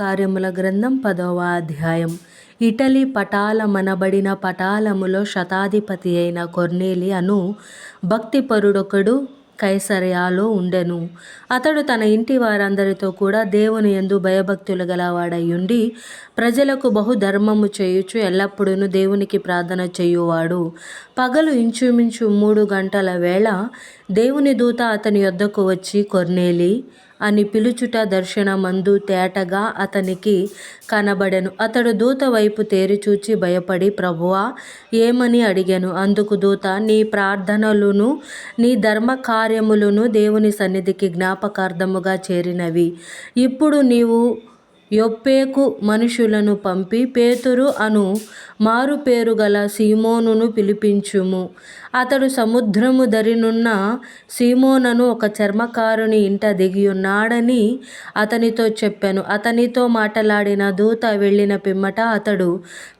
కార్యముల గ్రంథం పదవ అధ్యాయం. ఇటలీ పటాలమనబడిన పటాలములో శతాధిపతి అయిన కొర్నేలి అను భక్తిపరుడొకడు కైసరయాలో ఉండెను. అతడు తన ఇంటి వారందరితో కూడా దేవుని యందు భయభక్తులు గలవాడయుండి ప్రజలకు బహుధర్మము చేయుచు ఎల్లప్పుడూ దేవునికి ప్రార్థన చేయువాడు. పగలు ఇంచుమించు మూడు గంటల వేళ దేవుని దూత అతని యొద్దకు వచ్చి కొర్నేలి అని పిలుచుట దర్శనమందు తేటగా అతనికి కనబడెను. అతడు దూత వైపు తేరిచూచి భయపడి ప్రభువా ఏమని అడిగాను? అందుకు దూత నీ ప్రార్థనలును నీ ధర్మకార్యములను దేవుని సన్నిధికి జ్ఞాపకార్థముగా చేరినవి. ఇప్పుడు నీవు యొప్పేకు మనుషులను పంపి పేతురు అను మారుపేరు గల సీమోనును పిలిపించుము. అతడు సముద్రము దరినున్న సీమోనను ఒక చర్మకారుని ఇంట దిగి ఉన్నాడని అతనితో చెప్పాను. అతనితో మాటలాడిన దూత వెళ్ళిన పిమ్మట అతడు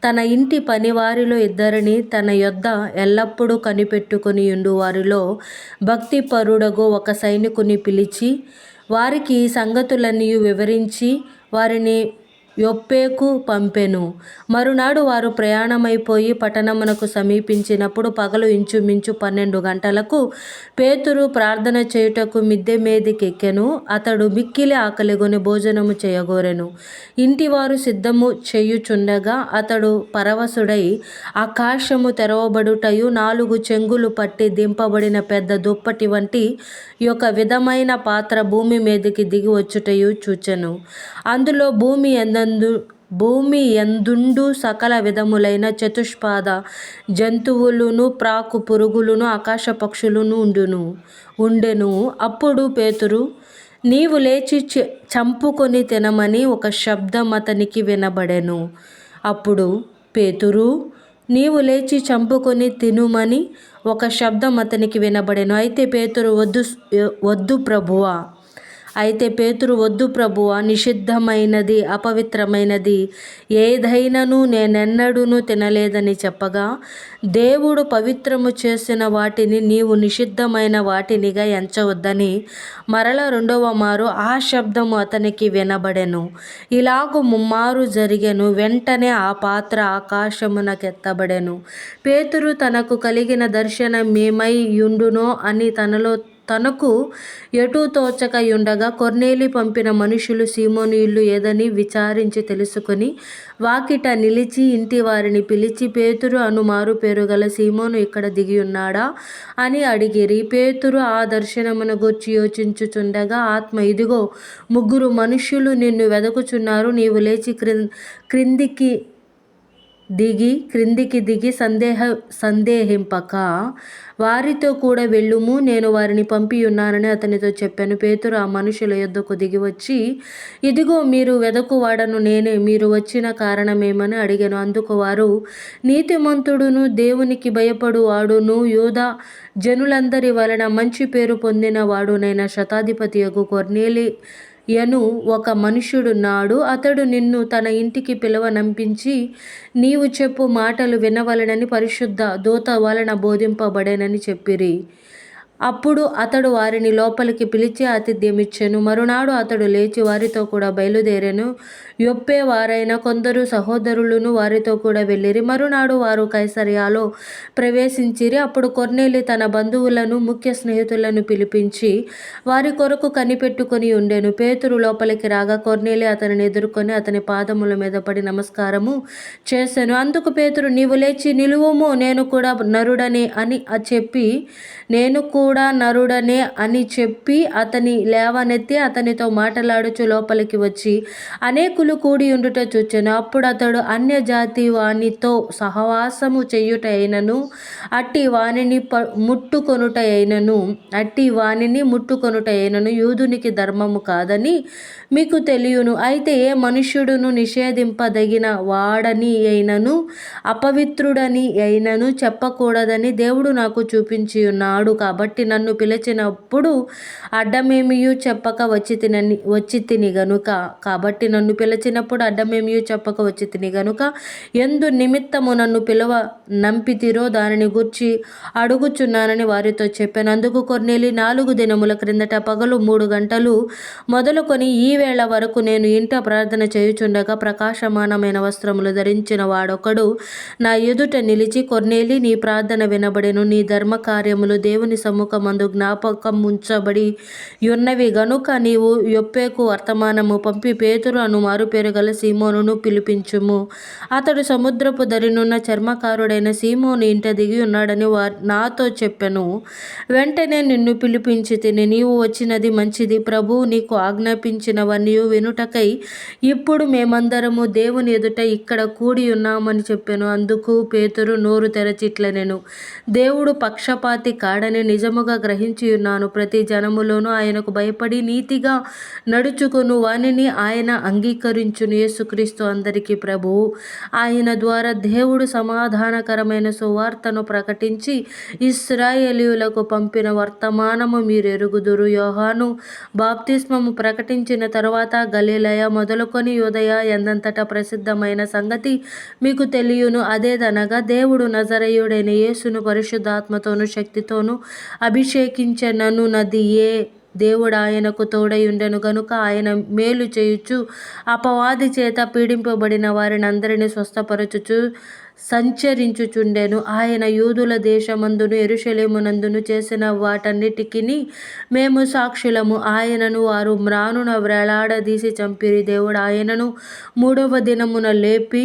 తన ఇంటి పనివారిలో ఇద్దరిని తన యొద్ద ఎల్లప్పుడూ కనిపెట్టుకుని ఉండు వారిలో భక్తిపరుడగు ఒక సైనికుని పిలిచి వారికి ఈ సంగతులన్నీ వివరించి వారిని యొప్పేకు పంపెను. మరునాడు వారు ప్రయాణమైపోయి పట్టణమునకు సమీపించినప్పుడు పగలు ఇంచుమించు పన్నెండు గంటలకు పేతురు ప్రార్థన చేయుటకు మిద్దె మీదికెక్కెను. అతడు మిక్కిలి ఆకలిగొని భోజనము చేయగోరెను. ఇంటివారు సిద్ధము చేయుచుండగా అతడు పరవశుడై ఆకాశము తెరవబడుటయు నాలుగు చెంగులు పట్టి దింపబడిన పెద్ద దుప్పటి వంటి ఒక విధమైన పాత్ర భూమి మీదికి దిగి వచ్చుటయు చూచెను. అందులో భూమి ఎందందు భూమి యందుండు సకల విధములైన చతుష్పాద జంతువులును ప్రాకు పురుగులును ఆకాశ పక్షులును ఉండును ఉండెను. అప్పుడు పేతురు నీవు లేచి చంపుకొని తినమని ఒక శబ్దం అతనికి వినబడెను. అప్పుడు పేతురు నీవు లేచి చంపుకొని తినుమని ఒక శబ్దం అతనికి వినబడెను. అయితే పేతురు వద్దు వద్దు ప్రభువా అయితే పేతురు వద్దు ప్రభువ నిషిద్ధమైనది అపవిత్రమైనది. ఏదైనను నేనెన్నడూను తినలేదని చెప్పగా దేవుడు పవిత్రము చేసిన వాటిని నీవు నిషిద్ధమైన వాటినిగా ఎంచవద్దని మరల రెండవ మారు ఆ శబ్దము అతనికి వినబడెను. ఇలాగు ముమ్మారు జరిగెను వెంటనే ఆ పాత్ర ఆకాశమునకెత్తబడెను. పేతురు తనకు కలిగిన దర్శనమేమై యుండునో అని తనలో తనకు ఎటూ తోచకయుండగా కొర్నేలి పంపిన మనుషులు సీమోను ఇల్లు ఏదని విచారించి తెలుసుకొని వాకిట నిలిచి ఇంటి వారిని పిలిచి పేతురు అను మారుపేరు గల సీమోను ఇక్కడ దిగి ఉన్నాడా అని అడిగిరి. పేతురు ఆ దర్శనమును గూర్చి యోచించుచుండగా ఆత్మ ఇదిగో ముగ్గురు మనుషులు నిన్ను వెదకుచున్నారు. నీవు లేచి క్రిందికి దిగి క్రిందికి దిగి సందేహ సందేహింపక. వారితో కూడా వెళ్ళుము నేను వారిని పంపియున్నానని అతనితో చెప్పాను. పేతురు ఆ మనుషుల యొద్దకు దిగి వచ్చి ఇదిగో మీరు వెదకువాడను నేనే మీరు వచ్చిన కారణమేమని అడిగాను. అందుకు వారు నీతిమంతుడును దేవునికి భయపడు వాడును యోధ జనులందరి వలన మంచి పేరు పొందిన వాడునైన శతాధిపతి యొక్క కొర్నేలి యను ఒక మనుషుడున్నాడు అతడు నిన్ను తన ఇంటికి పిలవనంపించి నీవు చెప్పు మాటలు వినవలనని పరిశుద్ధ దూత వలన బోధింపబడేనని చెప్పిరి. అప్పుడు అతడు వారిని లోపలికి పిలిచి ఆతిథ్యమిచ్చెను. మరునాడు అతడు లేచి వారితో కూడా బయలుదేరెను. యొప్పే వారైన కొందరు సహోదరులను వారితో కూడా వెళ్ళిరి. మరునాడు వారు కైసరియాలో ప్రవేశించిరి. అప్పుడు కొర్నేలి తన బంధువులను ముఖ్య స్నేహితులను పిలిపించి వారి కొరకు కనిపెట్టుకుని ఉండెను. పేతురు లోపలికి రాగా కొర్నేలి అతనిని ఎదుర్కొని అతని పాదముల మీద పడి నమస్కారము చేశాను అందుకు పేతురు నీవు లేచి నిలువుము నేను కూడా నరుడని అని చెప్పి నేను కూడా నరుడనే అని చెప్పి అతని లేవనెత్తి అతనితో మాట్లాడుచు లోపలికి వచ్చి అనేకులు కూడి ఉండుట చూచెను. అప్పుడు అతడు అన్యజాతి వానితో సహవాసము చెయ్యుట అయినను అట్టి వానిని ప ముట్టుకొనుట అయినను అట్టి వానిని ముట్టుకొనుట అయినను. యూదునికి ధర్మము కాదని మీకు తెలియను. అయితే ఏ మనుష్యుడును నిషేధింపదగిన వాడని అయినను అపవిత్రుడని అయినను చెప్పకూడదని దేవుడు నాకు చూపించి ఉన్నాడు కాబట్టి కాబట్టి నన్ను పిలిచినప్పుడు అడ్డమేమియు చెప్పక వచ్చి తినని వచ్చి తిని గనుక. కాబట్టి నన్ను పిలిచినప్పుడు అడ్డమేమియు చెప్పక వచ్చి తిని గనుక ఎందు నిమిత్తము నన్ను పిలువ నంపితిరో దానిని గుర్చి అడుగుచున్నానని వారితో చెప్పాను. అందుకు కొన్నేలి నాలుగు దినముల క్రిందట పగలు మూడు గంటలు మొదలుకొని ఈ వేళ వరకు నేను ఇంట ప్రార్థన చేయుచుండగా ప్రకాశమానమైన వస్త్రములు ధరించిన వాడొకడు నా ఎదుట నిలిచి కొన్నేలి నీ ప్రార్థన వినబడెను. నీ ధర్మ కార్యములు దేవుని సముఖమందు జ్ఞాపకం ఉంచబడి ఉన్నవి. గనుక నీవు యొప్పేకు వర్తమానము పంపి పేతురు మారుపేరు గల సీమోనును పిలిపించుము. అతడు సముద్రపు దరినున్న చర్మకారుడైన సీమోను ఇంట దిగి ఉన్నాడని వా నాతో చెప్పెను. వెంటనే నిన్ను పిలిపించి తిని నీవు వచ్చినది మంచిది. ప్రభువు నీకు ఆజ్ఞాపించినవన్నీ వినుటకై ఇప్పుడు మేమందరము దేవుని ఎదుట ఇక్కడ కూడి ఉన్నామని చెప్పాను. అందుకు పేతురు నోరు తెరచిట్లనెను. దేవుడు పక్షపాతి కాడని నిజముగా గ్రహించి ఉన్నాను. ప్రతి జనములోనూ ఆయనకు భయపడి నీతిగా నడుచుకును. వానిని ఆయన అంగీకరించును. యేసుక్రీస్తు అందరికీ ప్రభువు ఆయన ద్వారా దేవుడు సమాధానకరమైన సువార్తను ప్రకటించి ఇస్రాయేలీయులకు పంపిన వర్తమానము మీరు ఎరుగుదురు యోహాను బాప్తిస్మము ప్రకటించిన తర్వాత గలీలయ మొదలుకొని యోదయ ఎందంతటా ప్రసిద్ధమైన సంగతి మీకు తెలియను. అదేదనగా దేవుడు నజరయుడైన యేసును పరిశుద్ధాత్మతోను శక్తితోను అభిషేకించెనను ఏ దేవుడు ఆయనకు తోడయుండెను గనుక ఆయన మేలు చేయుచు అపవాది చేత పీడింపబడిన వారిని అందరినీ స్వస్థపరచుచు సంచరించుచుండెను. ఆయన యూదుల దేశమందును ఎరుషలేమునందును చేసిన వాటన్నిటికీ మేము సాక్షులము. ఆయనను వారు మ్రానున వ్రేలాడదీసి చంపిరి. దేవుడు ఆయనను మూడవ దినమున లేపి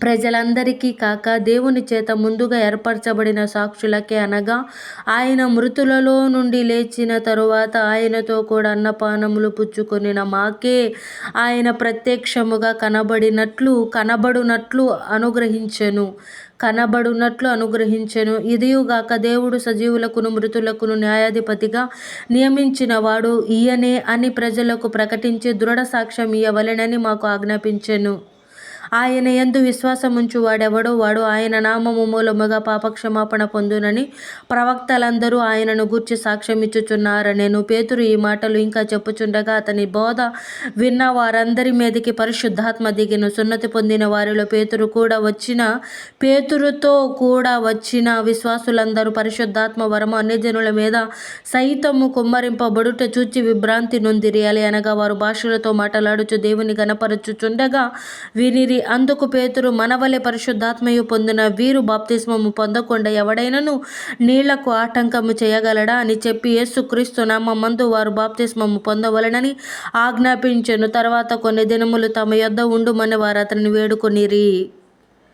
ప్రజలందరికీ కాక దేవుని చేత ముందుగా ఏర్పరచబడిన సాక్షులకే అనగా ఆయన మృతులలో నుండి లేచిన తరువాత ఆయనతో కూడా అన్నపానములు పుచ్చుకొనిన మాకే ఆయన ప్రత్యక్షముగా కనబడినట్లు కనబడునట్లు అనుగ్రహించెను. కనబడునట్లు అనుగ్రహించెను. ఇదియుగాక దేవుడు సజీవులకును మృతులకును న్యాయాధిపతిగా నియమించిన వాడు ఈయనే అని ప్రజలకు ప్రకటించి దృఢ సాక్ష్యం ఇయ్యవలెనని మాకు ఆజ్ఞాపించెను. ఆయన ఎందు విశ్వాసముంచు వాడెవడో వాడు ఆయన నామము మూలముగా పాపక్షమాపణ పొందునని ప్రవక్తలందరూ ఆయనను గూర్చి సాక్ష్యమిచ్చుచున్నారనెను పేతురు ఈ మాటలు ఇంకా చెప్పుచుండగా అతని బోధ విన్న వారందరి మీదకి పరిశుద్ధాత్మ దిగిన సున్నతి పొందిన వారిలో పేతురు కూడా వచ్చిన పేతురుతో కూడా వచ్చిన విశ్వాసులందరూ పరిశుద్ధాత్మ వరము అన్యజనుల మీద సైతము కుమ్మరింపబడుట చూచి విభ్రాంతి నొందిరియాలి అనగా వారు భాషలతో మాట్లాడుచు దేవుని గనపరచుచుండగా వినిరి అందుకు పేతురు మనవలె పరిశుద్ధాత్మయు పొందిన వీరు బాప్తిస్మము పొందకుండా ఎవడైనను నీళ్ళకు ఆటంకము చేయగలడా అని చెప్పి యేసుక్రీస్తు నామందు వారు బాప్తిస్మము పొందవలనని ఆజ్ఞాపించెను. తర్వాత కొన్ని దినములు తమ యొద్ద ఉండుమని వారు అతనిని వేడుకొనిరి.